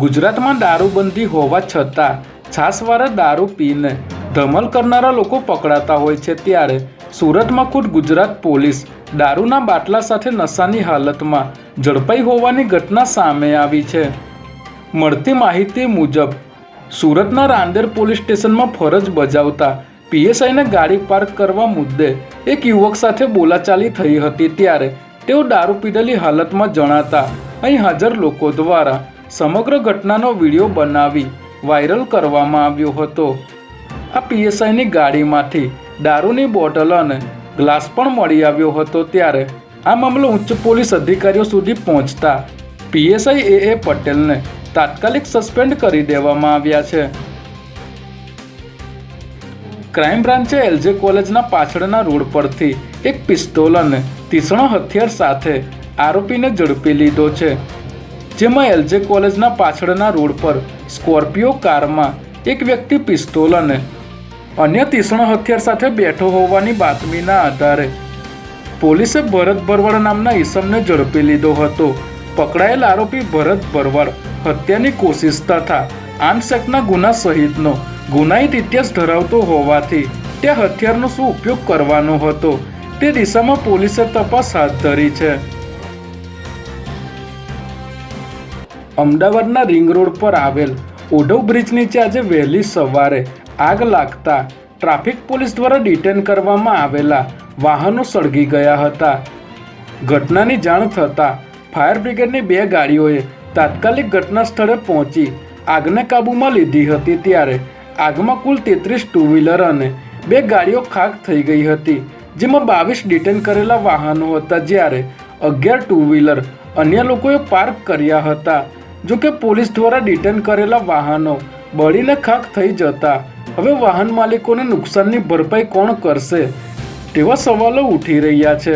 ગુજરાતમાં દારૂબંધી હોવા છતાં છાસવાળા દારૂ પીને ધમલ કરનારા લોકો પકડાતા હોય છે ત્યારે સુરતમાં ખુદ ગુજરાત પોલીસ દારૂના બાટલા સાથે નશાની હાલતમાં ઝડપાઈ હોવાની ઘટના સામે આવી છે. મળતી માહિતી મુજબ, સુરતના રાંદેર પોલીસ સ્ટેશનમાં ફરજ બજાવતા પીએસઆઈને ગાડી પાર્ક કરવા મુદ્દે એક યુવક સાથે બોલાચાલી થઈ હતી ત્યારે તેઓ દારૂ પીધેલી હાલતમાં જણાતા અહીં હાજર લોકો દ્વારા સમગ્ર ઘટનાનો વીડિયો બનાવી વાયરલ કરવામાં આવ્યો હતો. આ પીએસઆઈની ગાડીમાંથી દારૂની બોટલ અને ગ્લાસ પણ મળી આવ્યો હતો ત્યારે આ મામલો ઉચ્ચ પોલીસ અધિકારીઓ સુધી પહોંચતા પીએસઆઈ એ. એ. પટેલને તાત્કાલિક સસ્પેન્ડ કરી દેવામાં આવ્યા છે. ક્રાઇમ બ્રાન્ચે એલજે કોલેજના પાછળના રોડ પરથી એક પિસ્તોલ અને તીક્ષ્ણ હથિયાર સાથે આરોપીને ઝડપી લીધો છે. જેમાં એલજે કોલેજના પાછળના રોડ પર સ્કોર્પિયો કારમાં એક વ્યક્તિ પિસ્તોલ અને અન્ય તીક્ષ્ણ હથિયાર સાથે બેઠો હોવાની બાતમીના આધારે પોલીસે ભરત ભરવાડ નામના ઈસમને ઝડપી લીધો હતો. પકડાયેલ આરોપી ભરત ભરવાડ હત્યાની કોશિશ તથા આર્મ્સ ગુના સહિતનો ગુનાહિત ઇતિહાસ ધરાવતો હોવાથી તે હથિયારનો શું ઉપયોગ કરવાનો હતો તે દિશામાં પોલીસે તપાસ હાથ ધરી છે. અમદાવાદના રિંગ રોડ પર આવેલ ઓઢવ બ્રિજ નીચે આજે વહેલી સવારે આગ લાગતા ટ્રાફિક પોલીસ દ્વારા ડિટેન કરવામાં આવેલા વાહનો સળગી ગયા હતા. ઘટનાની જાણ થતાં ફાયર બ્રિગેડની બે ગાડીઓએ તાત્કાલિક ઘટના સ્થળે પહોંચી આગને કાબૂમાં લીધી હતી. ત્યારે આગમાં કુલ તેત્રીસ ટુ વ્હીલર અને બે ગાડીઓ ખાક થઈ ગઈ હતી, જેમાં બાવીસ ડિટેન કરેલા વાહનો હતા. જ્યારે અગિયાર ટુ વ્હીલર અન્ય લોકોએ પાર્ક કર્યા હતા. જો કે પોલીસ દ્વારા ડિટેન કરેલા વાહનો બળીને ખાક થઈ જતા હવે વાહન માલિકોને નુકસાનની ભરપાઈ કોણ કરશે તેવા સવાલો ઉઠી રહ્યા છે.